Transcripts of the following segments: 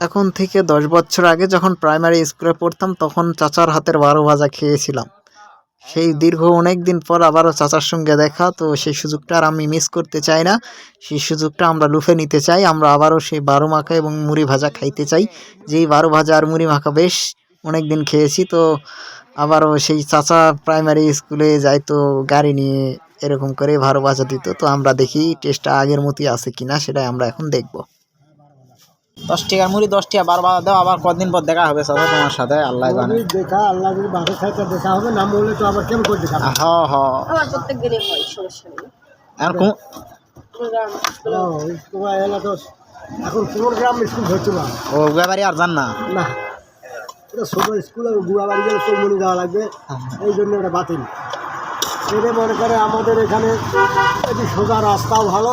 এখন থেকে দশ বছর আগে যখন প্রাইমারি স্কুলে পড়তাম, তখন চাচার হাতের বারো ভাজা খেয়েছিলাম। সেই দীর্ঘ অনেক দিন পর আবারও চাচার সঙ্গে দেখা, তো সেই সুযোগটা আর আমি মিস করতে চাই না। সেই সুযোগটা আমরা লুফে নিতে চাই, আমরা আবারও সেই বারো মাখা এবং মুড়ি ভাজা খাইতে চাই। যেই বারো ভাজা আর মুড়ি মাখা, বেশ অনেক দিন খেয়েছি, তো আবারও সেই চাচা প্রাইমারি স্কুলে যাই তো গাড়ি নিয়ে এরকম করে বারো ভাজা দিত, তো আমরা দেখি টেস্টটা আগের মতোই আছে কিনা, সেটাই আমরা এখন দেখব। দশ টাকার মুড়ি দশ টাকা বারো ভাজা দাও আবার কদিন পর দেখা হবে চাচা তোমার সাথে আল্লাহ জানে। দেখা আল্লাহ যদি বাসা খাইতে দেখা হবে না বললে তো আবার কেমন করে দেখা হ হ। আমার প্রত্যেক দিনই হয় সমস্যা নেই আর কোন তোমার এলাকা তো এখন কোন গ্রাম স্কুল হচ্ছে না। ও ব্যাপারে আর জান না? না। এটা ছোটো স্কুলে গুয়া বাড়ি গেলে চৌমনি যাওয়া লাগবে। এই জন্য এটা বাতিল। এটা মনে করে আমাদের এখানে এটি সোজা রাস্তাও ভালো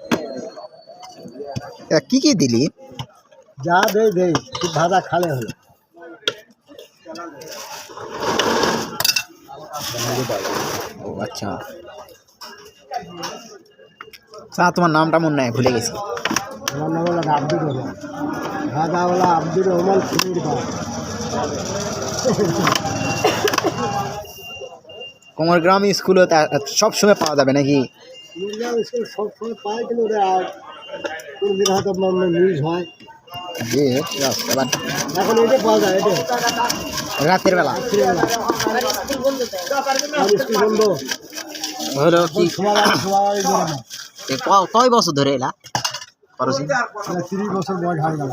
কি কি দিলি? যা দেই দেই ভাজা খালে হলো। ও আচ্ছা। চা তোমার নামটা মনে নাই ভুলে গেছি। আমার নাম হলো আব্দুর রহমান। ভাজাওয়ালা আব্দুর রহমান সিমির কোমরগ্রাম স্কুলে সব সময় পাওয়া যাবে নাকি? সবসময় কিন্তু ওটা কোন দিন হয়তো নিউজ হয়। এখন এটা পাওয়া যায় এটা? রাতের বেলা। স্কুল বন্ধ। হলো কি? কয় বছর ধরে এলা? করছি মানে তিরিশ বছর বয়স হয়ে গেল।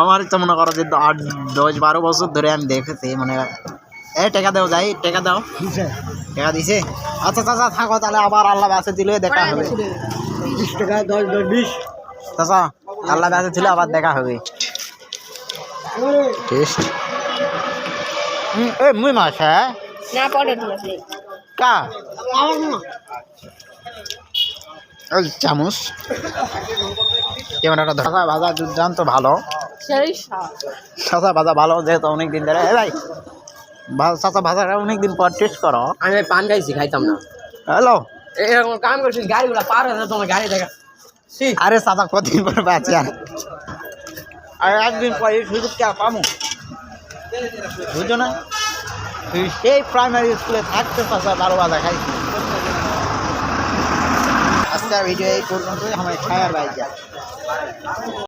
আমার তো মনে করো যে আট দশ বারো বছর ধরে আমি দেখেছি মানে এ টাকা দাও যাই টাকা দাও। টাকা দিছে? আচ্ছা চাচা থাকো তাহলে আবার আল্লাহ বাসে দিলে দেখা হবে। বিশ টাকা দশ দশ বিশ। চাচা আল্লাহ বাসে দিলে আবার দেখা হবে। টেস্ট। এ মুই মাছ হ্যাঁ না দিলাম কা? চামচ। ক্যামেরাটা ধরা। ভাজা দুর্দান্ত ভালো। চাচা ভাজা ভালো যেহেতু অনেক দিন ধরে। এ ভাই চাচা ভাজাটা অনেক দিন পর টেস্ট করো। আমি পান খাইছি খাইতাম না। হ্যালো? এরকম কাম করছিস গাড়িগুলো পার হয়ে যায়, তোমার গাড়ি দেখা। আরে চাচা কতদিন পরে পাচ্ছি আর? আর একদিন পর এই সুযোগটা আর পাবো বুঝছ না তুই সেই প্রাইমারি স্কুলে থাকতে চাচা বারো বাজা খাইছি আজকের ভিডিও এই পর্যন্তই আমার খায়ার বাইক